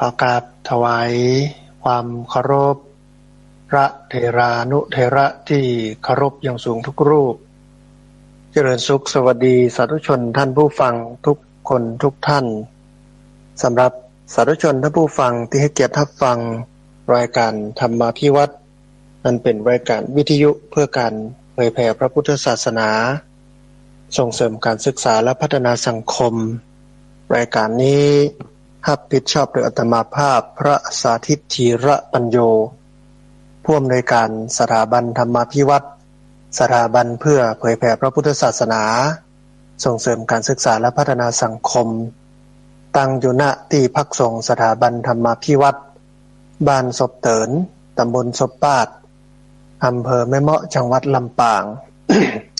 ขอกราบถวายความเคารพ พระเทรานุเทระที่เคารพอย่างสูงทุกรูป เจริญสุขสวัสดีสาธุชนท่านผู้ฟังทุกคนทุกท่านสำหรับสาธุชนท่านผู้ฟังที่ให้เกียรติรับฟังรายการธรรมาพิวัตรนันเป็นรายการวิทยุเพื่อการเผยแผ่พระพุทธศาสนา ส่งเสริมการศึกษาและพัฒนาสังคม รายการนี้ รับผิดชอบโดยอัตมาภาพ พระสาธิตธีระปัญโย ผู้อำนวยการสถาบันธรรมาพิวัตรสถาบันเพื่อเผยแผ่พระพุทธศาสนา ส่งเสริมการศึกษาและพัฒนาสังคม ตั้งอยู่ณที่พักสงสถาบันธรรมาพิวัตรบ้านศพเตินตำบลศพปาดอำเภอแม่เมาะจังหวัดลำปาง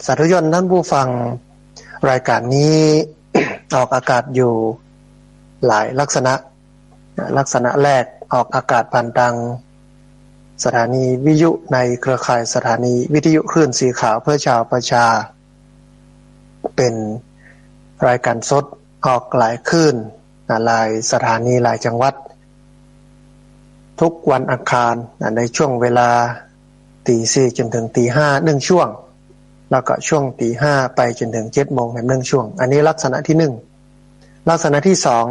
สาธุชนท่านผู้ฟัง รายการนี้ออกอากาศอยู่ หลายลักษณะ ลักษณะแรกออกอากาศผ่านทางสถานีวิทยุในเครือข่ายสถานีวิทยุคลื่นสีขาวเพื่อชาวประชา เป็นรายการสดออกหลายคลื่นหลายสถานีหลายจังหวัด ทุกวันอังคารในช่วงเวลาตีสี่จนถึงตีห้าหนึ่งช่วง แล้วก็ช่วงตีห้าไปจนถึงเจ็ดโมงแหมหนึ่งช่วง อันนี้ลักษณะที่หนึ่ง ลักษณะที่สอง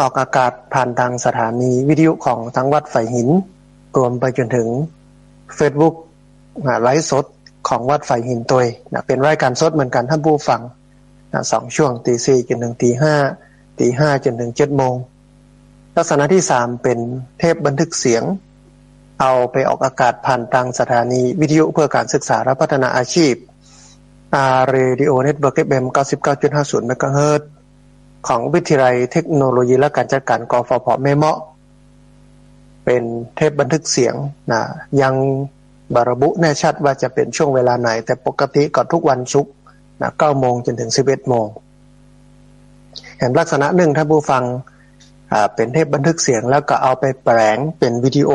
ออกอากาศผ่านทางสถานีวิทยุของทั้งวัดไฝหิน รวมไปจนถึง Facebook ไลฟ์สดของวัดไฝหินตัวนะเป็นรายการสดเหมือนกันท่านผู้ฟังนะสองช่วงตีสี่จนถึงตีห้าตีห้าจนถึงเจ็ดโมง ลักษณะที่สามเป็นเทปบันทึกเสียง เอาไปออกอากาศผ่านทางสถานีวิทยุเพื่อการศึกษาและพัฒนาอาชีพอาเรดิโอเน็ตเวิร์กเอ็มเก้าสิบเก้าจุดห้าศูนย์เมกะเฮิรต ของวิทยาลัยเทคโนโลยีและการจัดการกฟผแม่เมาะ เป็นเทปบันทึกเสียงนะยังบาระบุแน่ชัดว่าจะเป็นช่วงเวลาไหน แต่ปกติก็ทุกวันศุกร์นะเก้าโมงจนถึงสิบเอ็ดโมงเห็นลักษณะหนึ่งท่านผู้ฟังอ่าเป็นเทปบันทึกเสียงแล้วก็เอาไปแปลงเป็นวิดีโอ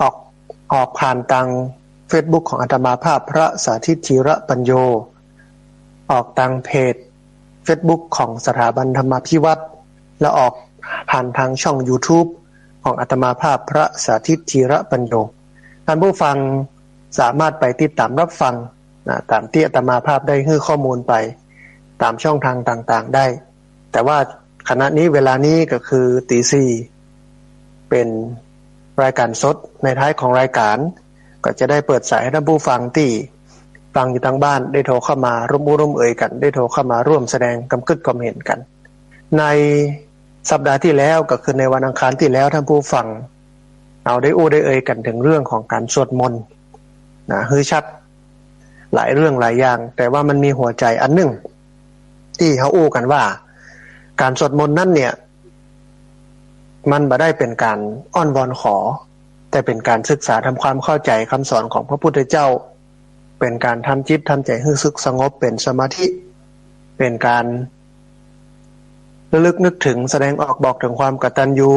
ออกออกผ่านทาง Facebook ของอาตมาภาพพระสาธิตธีระปัญโย ออกทางเพจ Facebook ของสถาบันธรรมพิวัตรและออกผ่านทางช่อง YouTube ของอาตมาภาพพระสาธิตธีระปัญโยท่านผู้ฟังสามารถไปติดตามรับฟังนะตามที่อาตมาภาพได้ให้ข้อมูลไป ตามช่องทางต่างๆได้ แต่ว่าขณะนี้เวลานี้ก็คือตีสี่เป็นรายการสดในท้ายของรายการ ก็จะได้เปิดสายให้ท่านผู้ฟังที่ ฟังอยู่ทางบ้านได้โทรเข้ามาร่วมร่วมเอ่ยกัน ได้โทรเข้ามาร่วมแสดงกำกึดความเห็นกัน ในสัปดาห์ที่แล้วก็คือในวันอังคารที่แล้วท่านผู้ฟัง เอาได้อู้ได้เอ่ยกันถึงเรื่องของการสวดมนต์นะฮือชัดหลายเรื่องหลายอย่าง แต่ว่ามันมีหัวใจอันหนึ่ง ที่เขาอู้กันว่า การสวดมนต์นั่นเนี่ย มันบ่ได้เป็นการอ้อนวอนขอ แต่เป็นการศึกษาทำความเข้าใจคำสอนของพระพุทธเจ้า เป็นการทำจิตทำใจให้สึกสงบเป็นสมาธิ เป็นการระลึกนึกถึงแสดงออกบอกถึงความกตัญญู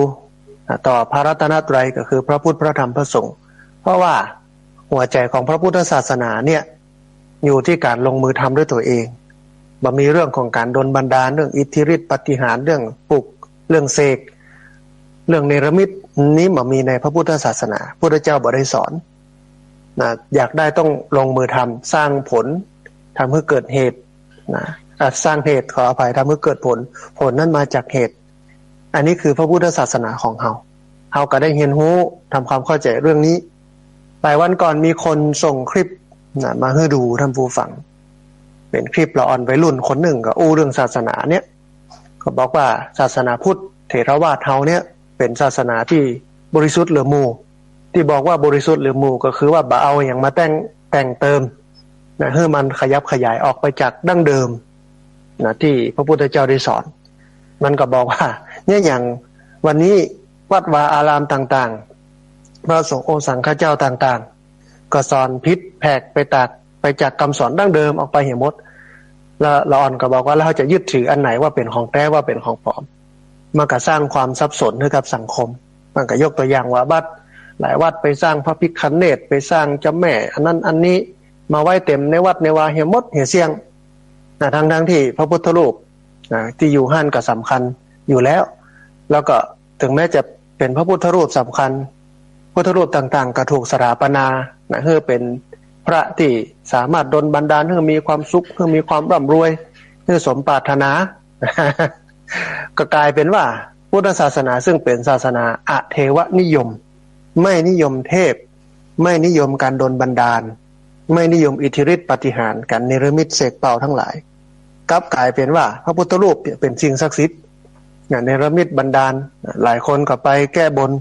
ต่อพระรัตนตรัยก็คือพระพุทธพระธรรมพระสงฆ์เพราะว่าหัวใจของพระพุทธศาสนาเนี่ยอยู่ที่การลงมือทำด้วยตัวเองบ่มีเรื่องของการดนบันดาลเรื่องอิทธิฤทธิปฏิหารเรื่องปลุกเรื่องเสกเรื่องเนรมิตนี้บ่มีในพระพุทธศาสนาพุทธเจ้าบ่ได้สอน นะอยากได้ต้องลงมือทำสร้างผลทำให้เกิดเหตุนะสร้างเหตุขออภัยทำให้เกิดผล ผลนั้นมาจากเหตุ อันนี้คือพระพุทธศาสนาของเฮาเฮาก็ได้เรียนรู้ทำความเข้าใจเรื่องนี้หลายวันก่อนมีคนส่งคลิปนะมาให้ดูท่านผู้ฟัง เป็นคลิปละอ่อนไวรุ่นคนหนึ่งก็อู้เรื่องศาสนาเนี่ยก็บอกว่าศาสนาพุทธเถรวาทเฮาเนี่ย เป็นศาสนาที่บริสุทธิ์เหลือมู ที่บอกว่าบริสุทธิ์หรือหมู่ก็คือว่าบ่เอาอย่างมาแต่งแต่งเติมนะให้มันขยับขยายออกไปจากดั้งเดิมนะที่พระพุทธเจ้าได้สอน มันก็บอกว่า เนี่ยอย่างวันนี้วัดวาอารามต่างๆ พระสงฆ์โอสังฆเจ้าต่างๆ ก็สอนพิษแผกไปตากไปจากคำสอนดั้งเดิมออกไปเหี่ยมด แล้วเราอ่อนก็บอกว่าเราจะยึดถืออันไหนว่าเป็นของแท้ว่าเป็นของปลอม มันก็สร้างความสับสนให้กับสังคม มันก็ยกตัวอย่างว่าบัด หลายวัดไปสร้างพระพิคเนตไปสร้างเจ้าแม่ อันนั้นอันนี้มาไว้เต็มในวัดในวาเฮียมดเฮียเสียงนะทั้งทั้งที่พระพุทธรูปนะที่อยู่ห้านก็สำคัญอยู่แล้ว แล้วก็ถึงแม้จะเป็นพระพุทธรูปสำคัญ พุทธรูปต่างๆ ก็ถูกสถาปนานะเพื่อเป็นพระที่สามารถดลบันดาลให้มีความสุขให้มีความร่ำรวยให้สมปรารถนา ก็กลายเป็นว่าพุทธศาสนาซึ่งเป็นศาสนาอะเทวนิยม ไม่นิยมเทพ ไม่นิยมการโดลบันดาล ไม่นิยมอิทธิฤทธิปฏิหารการเนรมิตเสกเป่าทั้งหลายกลับกลายเป็นว่า พระพุทธรูปเป็นสิ่งศักดิ์สิทธิ์เนรมิตบันดาล หลายคนก็ไปแก้บน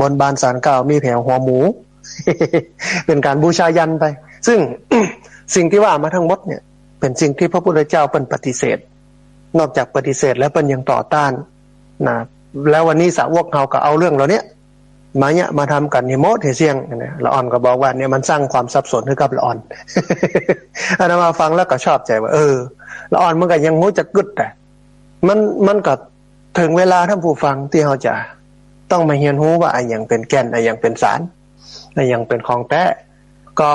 บนบานสารเก่ามีแผวหัวหมู เป็นการบูชายันไป ซึ่งสิ่งที่ว่ามาทั้งหมดเนี่ย เป็นสิ่งที่พระพุทธเจ้าเป็นปฏิเสธ นอกจากปฏิเสธแล้วเป็นยังต่อต้านนะแล้ววันนี้สาวกเขาก็เอาเรื่องเราเนี้ย มาเนี่ยมาทำกันในโมดเฮเซียงนะละอ่อนก็บอกว่าเนี่ยมันสร้างความสับสนให้กับละอ่อนอานมาฟังแล้วก็ชอบใจว่า เออละอ่อนมันก็ยังงูจะกึดแต่มันมันก็ถึงเวลาท่านผู้ฟังที่เขาจะต้องมาเรียนรู้ว่าไอ้อย่างเป็นแก่นไอ้อย่างเป็นสารไอ้อย่างเป็นของแท้ก็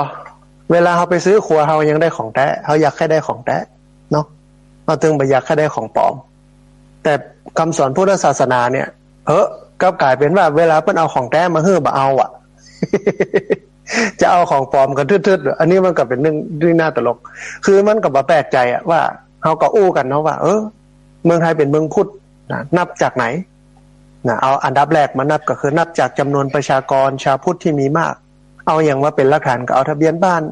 เวลาเขาไปซื้อครัวเขายังได้ของแท้เขาอยากแค่ได้ของแท้เนาะเขาถึงไปอยากแค่ได้ของปลอม แต่คำสอนพุทธศาสนาเนี่ยเออ ก็กลายเป็นว่าเวลาเพิ่นเอาของแท้มาเฮือบ่เอาอะ จะเอาของปลอมกันทืดๆอันนี้มันก็เป็นเรื่องที่น่าตลก คือมันก็บ่แปลกใจอะว่าเขาก็อู้กันเนาะว่า เออ เมืองไทยเป็นเมืองพุทธนะนับจากไหนนะเอาอันดับแรกมานับก็คือนับจากจำนวนประชากรชาวพุทธที่มีมาก เอาอย่างว่าเป็นหลักฐานก็เอาทะเบียนบ้าน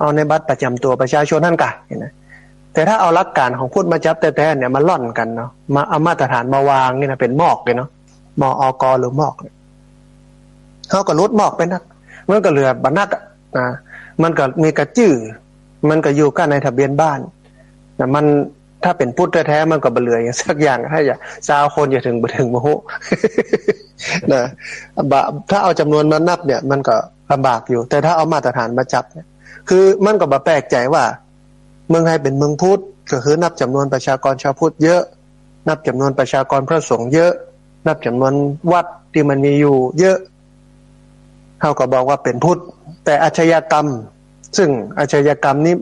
เอาในบัตรประจำตัวประชาชนท่านกะเห็นไหมแต่ถ้าเอาหลักการของพุทธมาจับแต่ๆเนี่ยมาล่อนกันเนาะมาเอามาตรฐานมาวางนี่นะเป็นหมอกเลยเนาะ มออกหรือหมอกเนี่ยเขาก็ลดหมอกไปนักมันก็เหลือบรรนักนะมันก็มีกระจื้อมันก็อยู่กันในทะเบียนบ้านนะมันถ้าเป็นพุทธแท้ๆมันก็บเหลืออย่างสักอย่างถ้าอย่าซาวคนอย่าถึงบถึงโมโหนะบะถ้าเอาจำนวนมานับเนี่ย มันก็ลำบากอยู่ แต่ถ้าเอามาตรฐานมาจับเนี่ยคือมันก็บ่แปลกใจว่า เมืองไทยเป็นเมืองพุทธก็คือนับจำนวนประชากรชาวพุทธเยอะ นับจำนวนประชากรพระสงฆ์เยอะ นับจำนวนวัดที่มันมีอยู่ เยอะเขาก็บอกว่าเป็นพุทธ แต่อาชญากรรม ซึ่งอาชญากรรมนี้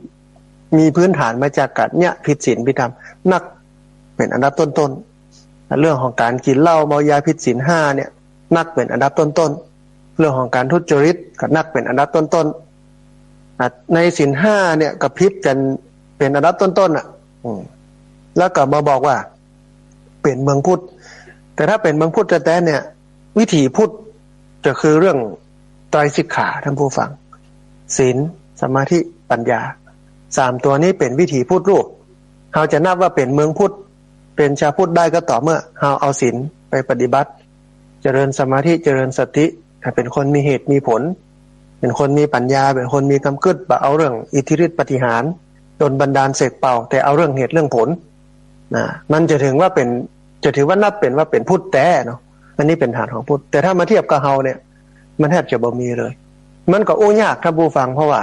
มีพื้นฐานมาจากการเนี่ยผิดศีลผิดธรรมนักเป็นอันดับต้นๆเรื่องของการกินเหล้าเมายาผิดศีลห้าเนี่ย นักเป็นอันดับต้นๆเรื่องของการทุจริตก็นักเป็นอันดับต้นๆในศีลห้าเนี่ยกับพิษกันเป็นอันดับต้นๆอะแล้วก็มาบอกว่า เป็นเมืองพุทธ แต่ถ้าเป็นเมืองพุทธแต่เนี่ย วิถีพุทธจะคือเรื่องไตรสิกขาท่านผู้ฟังศีลสมาธิปัญญาสามตัวนี้เป็นวิถีพุทธรูปเราจะนับว่าเป็นเมืองพุทธเป็นชาพุทธได้ก็ต่อเมื่อเราเอาศีลไปปฏิบัติ เจริญสมาธิเจริญสติเป็นคนมีเหตุมีผล เป็นคนมีปัญญา เป็นคนมีกำกึดบ่เอาเรื่องอิทธิฤทธิปฏิหารโดนบันดาลเสกเป่า แต่เอาเรื่องเหตุเรื่องผลนะมันจะถึงว่าเป็น จะถือว่านับเป็นว่าเป็นพุทธแต่เนาะอันนี้เป็นฐานของพุทธแต่ถ้ามาเทียบกับเฮาเนี่ย มันแทบจะบ่มีเลย มันก็โอ้ยากครับผู้ฟังเพราะว่า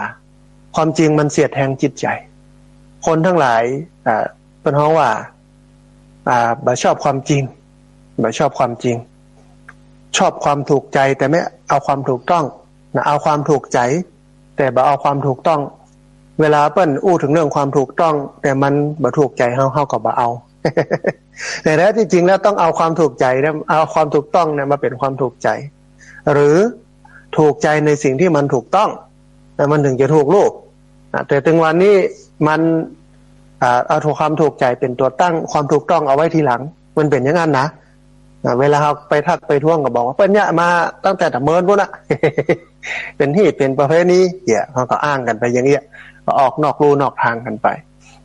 ความจริงมันเสียดแทงจิตใจ คนทั้งหลายอ่าเป็นเพราะว่า อ่าบ่ชอบความจริงบ่ชอบความจริง ชอบความถูกใจแต่ไม่เอาความถูกต้องนะเอาความถูกใจ แต่บ่เอาความถูกต้อง เวลาเปิ้นอู้ถึงเรื่องความถูกต้อง แต่มันบ่ถูกใจเฮาเฮาก็บ่เอา แต่แท้ที่จริงแล้วต้องเอาความถูกใจนะเอาความถูกต้องเนี่ยมาเป็นความถูกใจ หรือถูกใจในสิ่งที่มันถูกต้องแต่มันถึงจะถูกลูกแต่ถึงวันนี้มันเอาถูกความถูกใจเป็นตัวตั้งความถูกต้องเอาไว้ทีหลัง มันเป็นอย่างนั้นนะเวลาเราไปทักไปท่วงก็บอกว่าเป็นเนี่ยมาตั้งแต่แต่เมินพวกน่ะ เป็นที่เป็นประเภทนี้เหี้ยเขาก็อ้างกันไปอย่างเงี้ยก็ออกนอกรูนอกทางกันไป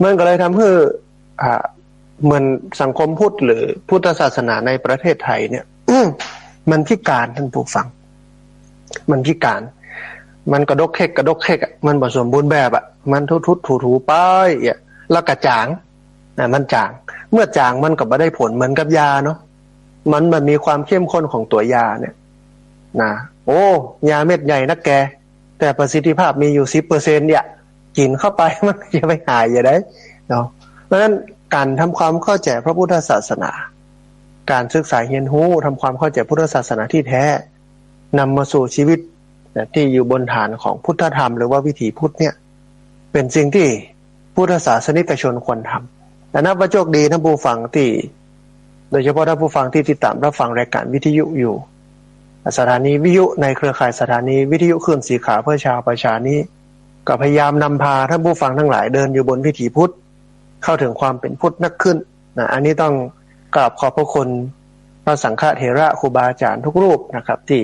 มันก็เลยทำให้อ่า เหมือนสังคมพุทธหรือพุทธศาสนาในประเทศไทยเนี่ยมันพิการท่านผู้ฟัง มันพิการ มันกระดกเค้กกระดกเค้กมันผสมบูรณ์แบบอะ มันทุทุถูถูป้ายอะแล้วกระจางนะมันจาง เมื่อจางมันก็ไม่ได้ผลเหมือนกับยาเนาะมันมันมีความเข้มข้นของตัวยาเนี่ย นะโอ้ยาเม็ดใหญ่นักแก แต่ประสิทธิภาพมีอยู่สิบเปอร์เซ็นต์เนี่ยกินเข้าไปมันจะไม่หายอย่าได้เนาะเพราะฉะนั้น การทำความเข้าใจพระพุทธศาสนา การศึกษาเรียนรู้ทำความเข้าใจพุทธศาสนาที่แท้นำมาสู่ชีวิตที่อยู่บนฐานของพุทธธรรมหรือว่าวิถีพุทธเนี่ย เป็นสิ่งที่พุทธศาสนิกชนควรทำแต่นับว่าโชคดีท่านผู้ฟังที่ โดยเฉพาะท่านผู้ฟังที่ติดตามรับฟังรายการวิทยุอยู่ สถานีวิทยุในเครือข่ายสถานีวิทยุคลื่นสีขาวเพื่อชาวประชานี้ ก็พยายามนำพาท่านผู้ฟังทั้งหลายเดินอยู่บนวิถีพุทธ เข้าถึงความเป็นพุทธนักขึ้นนะอันนี้ต้องกราบขอบพระคุณพระสังฆเถระครูบาอาจารย์ทุกรูปนะครับ ที่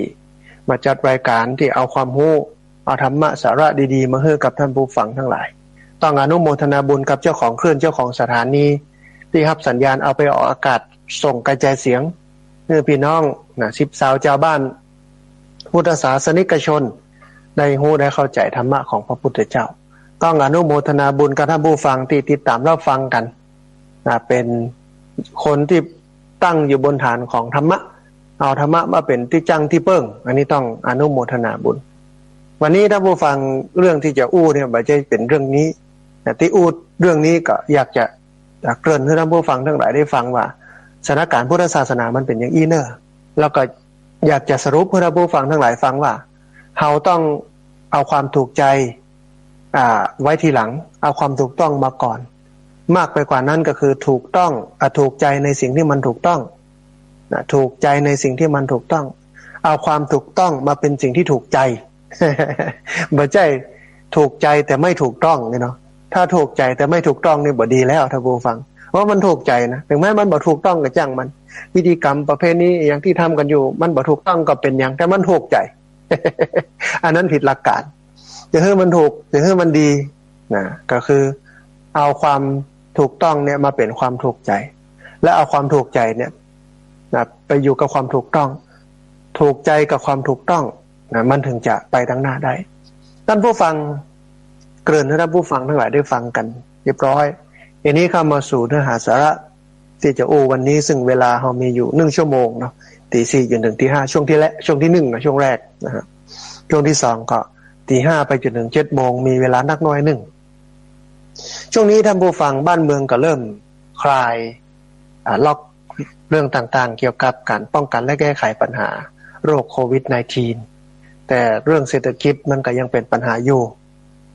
มาจัดรายการที่เอาความรู้เอาธรรมะสาระดีๆ มาให้กับท่านผู้ฟังทั้งหลาย ต้องอนุโมทนาบุญกับเจ้าของเคลื่อนเจ้าของสถานีที่รับสัญญาณเอาไปออกอากาศส่งกระจายเสียงเนื่อพี่น้องนะสิบสาวชาวบ้าน พุทธศาสนิกชน ได้หู้ได้เข้าใจธรรมะของพระพุทธเจ้า ต้องอนุโมทนาบุญกับท่านผู้ฟังที่ติดตามรับฟังกันนะเป็นคนที่ตั้งอยู่บนฐานของธรรมะ เอาธรรมะมาเป็นที่จังที่เปิ้ง อันนี้ต้องอนุโมทนาบุญ วันนี้ท่านผู้ฟังเรื่องที่จะอู้เนี่ยไม่ใช่เป็นเรื่องนี้แต่ที่อู้เรื่องนี้ก็อยากจะเกริ่นให้ท่านผู้ฟังทั้งหลายได้ฟังว่าสถานการณ์พุทธศาสนามันเป็นอย่างอีเนอร์แล้วก็อยากจะสรุปให้ท่านผู้ฟังทั้งหลายฟังว่าเราต้องเอาความถูกใจ ไว้ทีหลัง เอาความถูกต้องมาก่อน มากไปกว่านั้นก็คือถูกต้องอถูกใจในสิ่งที่มันถูกต้องนะถูกใจในสิ่งที่มันถูกต้อง เอาความถูกต้องมาเป็นสิ่งที่ถูกใจบ่ใจถูกใจแต่ไม่ถูกต้องเนาะถ้าถูกใจแต่ไม่ถูกต้องนี่บ่ดีแล้วท่านผู้ฟังว่ามันถูกใจนะถึงแม้มันบ่ถูกต้องก็จ้างมัน วิธีกรรมประเภทนี้อย่างที่ทำกันอยู่ มันบ่ถูกต้องก็เป็นอย่างแต่มันถูกใจ อันนั้นผิดหลักการ จะให้มันถูกจะให้มันดีนะก็คือเอาความถูกต้องเนี่ยมาเป็นความถูกใจ และเอาความถูกใจเนี่ยนะไปอยู่กับความถูกต้อง ถูกใจกับความถูกต้องนะมันถึงจะไปทางหน้าได้ท่านผู้ฟังเกริ่นให้ท่านผู้ฟังทั้งหลายได้ฟังกัน เรียบร้อยอันนี้เข้ามาสู่เนื้อหาสาระที่จะโอวันนี้ซึ่งเวลาเรามีอยู่หนึ่งชั่วโมงเนาะตีสี่จนถึงตีห้าช่วงที่แรกช่วงที่หนึ่งนะช่วงแรกนะฮะช่วงที่สองก็ ตีห้าไปจนถึงเจ็ดโมงมีเวลานักน้อยหนึ่ง ช่วงนี้ท่านผู้ฟังบ้านเมืองก็เริ่มคลายล็อกเรื่องต่างๆ เกี่ยวกับการป้องกันและแก้ไขปัญหาโรคโควิด -19 แต่เรื่องเศรษฐกิจมันก็ยังเป็นปัญหาอยู่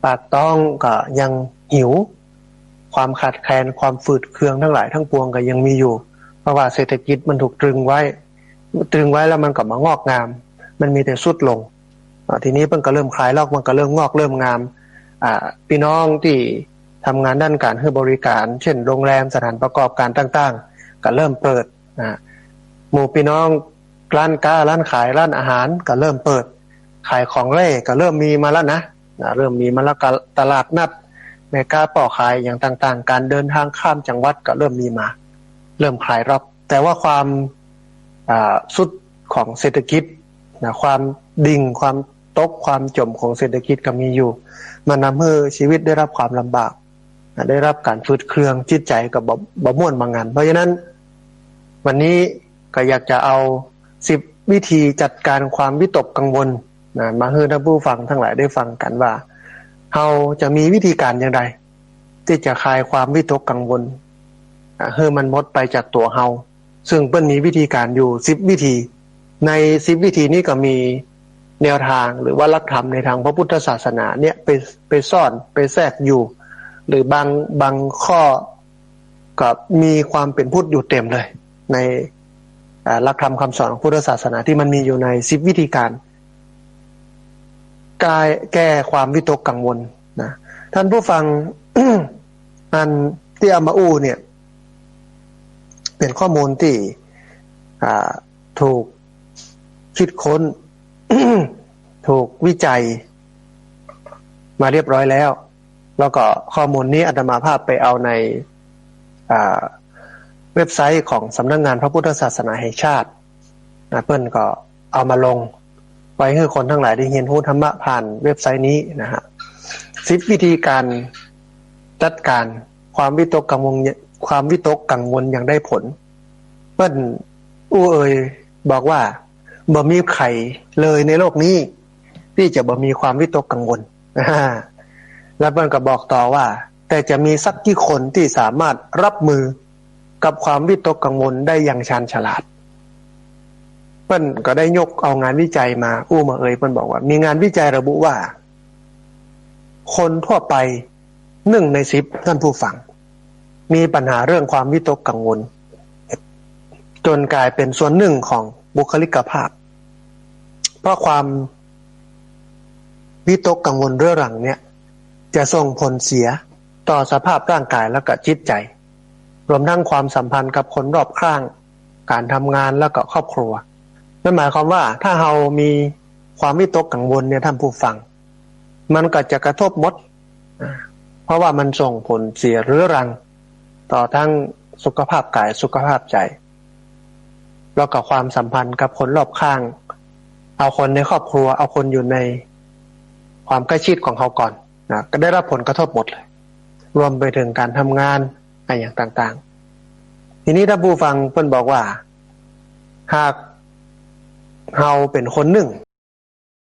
ปากต้องก็ยังหิว ความขาดแคลนความฝืดเคืองทั้งหลายทั้งปวงก็ยังมีอยู่ เพราะว่าเศรษฐกิจมันถูกตรึงไว้ ตรึงไว้แล้วมันก็มางอกงาม มันมีแต่สุดลง ทีนี้มันก็เริ่มคลายล็อกมันก็เริ่มงอกเริ่มงามอ่าพี่น้องที่ทำงานด้านการให้บริการ เช่น โรงแรมสถานประกอบการต่างๆ ก็เริ่มเปิดนะหมู่พี่น้องร้านค้าร้านขายร้านอาหารก็เริ่มเปิด ขายของเล่ก็เริ่มมีมาแล้วนะเริ่มมีมาแล้วตลาดนัดแม่ค้าป่อขายอย่างต่างๆ การเดินทางข้ามจังหวัดก็เริ่มมีมา เริ่มคลายรับ แต่ว่าความสุดของเศรษฐกิจนะความดิ่งความ ตกความจมของเศรษฐกิจก็มีอยู่ มันนำให้ชีวิตได้รับความลำบาก ได้รับการฟืดเครื่องจิตใจกับบะม่วนบางงาน เพราะฉะนั้น วันนี้ก็อยากจะเอาสิบวิธีจัดการความวิตกกังวลนะมาให้ท่านผู้ฟังทั้งหลายได้ฟังกันว่าเราจะมีวิธีการอย่างไร ที่จะคลายความวิตกกังวลเฮ้มันมดไปจากตัวเฮาซึ่งเปิ้นมีวิธีการอยู่สิบวิธี ในสิบวิธีนี้ก็มี แนวทางหรือว่าลักธรรมในทางพระพุทธศาสนาเนี่ยไปไปซ่อนไปแทรกอยู่ หรือบางบางข้อก็มีความเป็นพุทธอยู่เต็มเลย ในหลักธรรมคำสอนของพุทธศาสนาที่มันมีอยู่ในสิบวิธีการกายแก้ความวิตกกังวลนะท่านผู้ฟังอันที่อามาอูเนี่ย เป็นข้อมูลที่ถูกคิดค้น ถูกวิจัย มาเรียบร้อยแล้ว แล้วก็ข้อมูลนี้อาตมาภาพไปเอาในเว็บไซต์ของสำนักงงานพระพุทธศาสนาแห่งชาตินะเปิ้ลก็เอามาลง ไว้ให้คนทั้งหลายได้เรียนรู้ธรรมะผ่านเว็บไซต์นี้นะฮะสิบวิธีการจัดการความวิตกกังวลความวิตกกังวลอย่างได้ผล เปิ้นอู้เอ่ยบอกว่า บ่มีไข่เลยในโลกนี้ ที่จะบ่มีความวิตกกังวลแล้วเปิ้นก็บอกต่อว่า แต่จะมีสักกี่คนที่สามารถรับมือกับความวิตกกังวลได้อย่างชาญฉลาดเปิ้นก็ได้ยกเอางานวิจัยมา อู้มาเอ่ยเปิ้นบอกว่า มีงานวิจัยระบุว่า คนทั่วไปหนึ่งในสิบท่านผู้ฟัง มีปัญหาเรื่องความวิตกกังวล จนกลายเป็นส่วนหนึ่งของบุคลิกภาพ เพราะความวิตกกังวลเรื่องหลังเนี่ย จะส่งผลเสียต่อสภาพร่างกายแล้วก็จิตใจ รวมทั้งความสัมพันธ์กับคนรอบข้าง การทำงานแล้วก็ครอบครัวนั่นหมายความว่าถ้าเรามีความวิตกกังวลเนี่ยท่านผู้ฟัง มันก็จะกระทบมด เพราะว่ามันส่งผลเสียเรื้อรัง ต่อทั้งสุขภาพกายสุขภาพใจ แล้วก็ความสัมพันธ์กับคนรอบข้าง เอาคนในครอบครัว เอาคนอยู่ในความใกล้ชิดของเขาก่อนนะก็ได้รับผลกระทบหมดเลย รวมไปถึงการทำงานอะไรอย่างต่างๆ ทีนี้ถ้าผู้ฟังเพิ่นบอกว่า หากเราเป็นคนหนึ่ง